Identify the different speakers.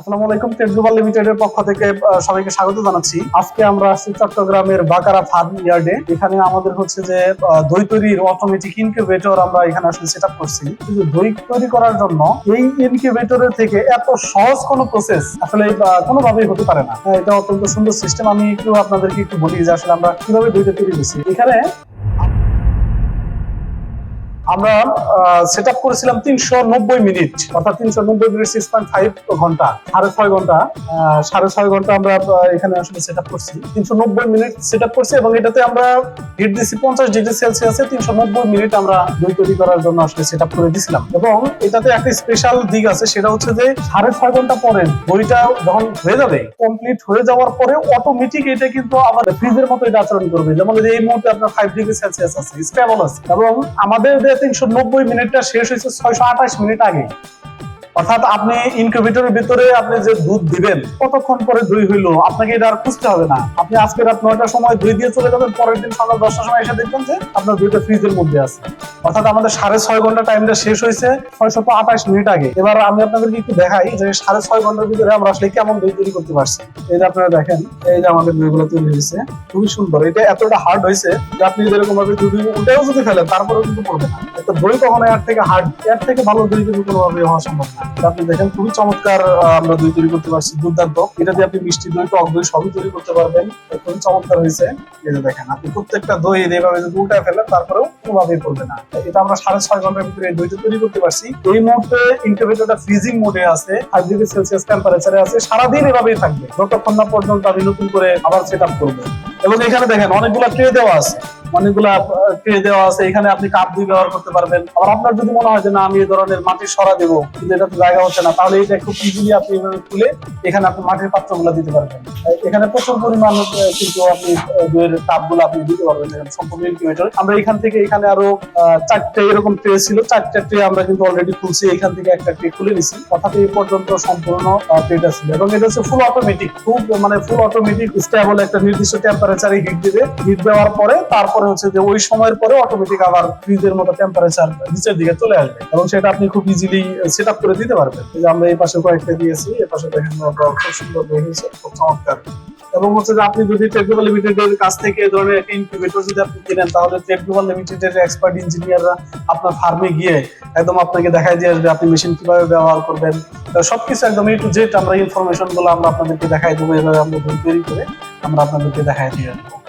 Speaker 1: আসসালামু আলাইকুম লিমিটেডের পক্ষ থেকে সবাইকে স্বাগত জানাচ্ছি। আজকে আমরা আসছি চট্টগ্রামের বাকারা ফার্ম ইয়ার্ডে। এখানে আমাদের হচ্ছে যে দই তৈরির অটোমেটিক ইনকিউবেটর আমরা এখানে আসলে সেট আপ করছি কিন্তু দই তৈরি করার জন্য এই ইনকিউবেটরের থেকে এত সহজ কোনো প্রসেস আসলে কোনোভাবেই হতে পারে না। হ্যাঁ, এটা অত্যন্ত সুন্দর সিস্টেম আমি একটু আপনাদেরকে একটু বলি যে আসলে আমরা কীভাবে দইটা তৈরি করছি। এখানে আমরা সেট আপ করেছিলাম তিনশো নব্বই মিনিট, অর্থাৎ তিনশো নব্বই মিনিট সিক্স পয়েন্ট ফাইভ ঘণ্টা, সাড়ে ছয় ঘণ্টা সাড়ে ছয় ঘণ্টা আমরা এখানে আসলে সেট আপ করছি। তিনশো নব্বই মিনিট সেট আপ করছি এবং এটাতে আমরা হিট দিচ্ছি পঞ্চাশ ডিগ্রি সেলসিয়াসে, তিনশো নব্বই মিনিট আমরা দই তৈরি করার জন্য আসলে সেট আপ করে দিছিলাম। এবং এটাতে একটা স্পেশাল দিক আছে, সেটা হচ্ছে যে সাড়ে ছয় ঘণ্টা পরে দইটা যখন হয়ে যাবে কমপ্লিট হয়ে যাওয়ার পরে অটোমেটিক এটা কিন্তু আমাদের ফ্রিজের মতো এটা আচরণ করবে। যেমন এই মুহূর্তে আপনার ফাইভ ডিগ্রি সেলসিয়াস আছে স্টেবল আছে। এবং আমাদের যে তিনশো নব্বই মিনিটটা শেষ হয়েছে ছয়শো আঠাশ মিনিট আগে। অর্থাৎ আপনি ইনকিউবেটরের ভিতরে আপনি যে দুধ দিবেন, কতক্ষণ পরে দই হইল? আপনাকে এটা আর খুঁজতে হবে না। আপনি আজকে রাত নয়টার সময় দই দিয়ে চলে যাবেন, পরের দিন সকাল দশটার সময় এসে দেখবেন যে আপনার দুইটা ফ্রিজের মধ্যে আছে। অর্থাৎ আমাদের সাড়ে ছয় ঘণ্টা টাইমটা শেষ হয়েছে ছয়শত আঠাশ মিনিট আগে। এবার আমি আপনাদেরকে একটু দেখাই যে সাড়ে ছয় ঘণ্টার ভিতরে আমরা আসলে কেমন দই তৈরি করতে পারছি। এই যে আপনারা দেখেন, এই যে আমাদের দইগুলো তৈরি হয়েছে, খুবই সুন্দর। এটা এতটা হার্ড হয়েছে যে আপনি যেরকম ভাবে দুধ উল্টেও যদি ফেলেন, তারপরেও কিন্তু পড়বে না। একটা দই কখনো এর থেকে হার্ড এর থেকে ভালো দই কিন্তু কোনোভাবে হওয়া সম্ভব না। আপনি দেখেন, খুবই চমৎকার আমরা দই তৈরি করতে পারছি, দুর্দান্ত। এটা দিয়ে আপনি মিষ্টি দই টক দই সবই তৈরি করতে পারবেন। খুবই চমৎকার হয়েছে। এই যে দেখেন, আপনি প্রত্যেকটা দই এইভাবে যদি উল্টায় ফেলেন, তারপরেও কোনোভাবেই পড়বে না। এটা আমরা সাড়ে ছয় ঘণ্টার ভিতরে এই দইটা তৈরি করতে পারছি। এই মুহূর্তে ইনকিউবেটরটা ফ্রিজিং মোডে আছে ফাইভ ডিগ্রি সেলসিয়াস টেম্পারেচারে আছে, সারাদিন এভাবেই থাকবে। যতক্ষণ না পর্যন্ত আমি নতুন করে আবার সেট আপ করব এবং এখানে দেখেন, অনেকগুলো ট্রে দেওয়া আছে। অনেকগুলা ট্রে দেওয়া আছে এখানে আপনি কাপ দিয়ে ব্যবহার করতে পারবেন। আবার আপনার যদি মনে হয় যে না আমি এই ধরনের মাটির সরা দেবো কিন্তু এটা তো জায়গা হচ্ছে না তাহলে এটা খুব ইজিলি আপনি এভাবে তুলে এখানে আপনি মাটির পাত্রগুলো দিতে পারবেন। এখানে প্রচুর পরিমাণ কিন্তু আপনি আহ, দইয়ের কাপগুলো আপনি দিতে পারবেন সম্পূর্ণ ইনকিউবেটর আমরা এখান থেকে এখানে আরও চারটে এরকম ট্রে ছিল চারটে ট্রে আমরা কিন্তু অলরেডি খুলছি এখান থেকে একটা ট্রে খুলে নিছি। অর্থাৎ এই পর্যন্ত সম্পূর্ণ ট্রেটা ছিল। এবং এটা হচ্ছে ফুল অটোমেটিক খুব মানে ফুল অটোমেটিক স্টেবল একটা নির্দিষ্ট টেম্পারেচারে হিট দিবে। হিট দেওয়ার পরে তারপরে হচ্ছে যে ওই সময়ের পরে অটোমেটিক আবার ফ্রিজের মতো টেম্পারেচার নিচের দিকে চলে আসবে। এবং সেটা আপনি খুব ইজিলি সেট আপ করে দিতে পারবেন। যে আমরা এই পাশে কয়েকটা দিয়েছি এ পাশে দেখেন খুব সুন্দর হয়ে গেছে খুব চমৎকার। এবং হচ্ছে যে আপনি যদি টেক গ্লোবাল লিমিটেডের কাছ থেকে ধরনের একটা ইনকিউবেটর যদি আপনি কিনেন, তাহলে টেক গ্লোবাল লিমিটেডের এক্সপার্ট ইঞ্জিনিয়াররা আপনার ফার্মে গিয়ে একদম আপনাকে দেখাই দিয়ে আসবে, আপনি মেশিন কীভাবে ব্যবহার করবেন। সবকিছু একদম এ টু জেড আমরা ইনফরমেশনগুলো আমরা আপনাদেরকে দেখাই দেবো, এভাবে আমরা তৈরি করে আমরা আপনাদেরকে দেখাই দিয়ে আসব।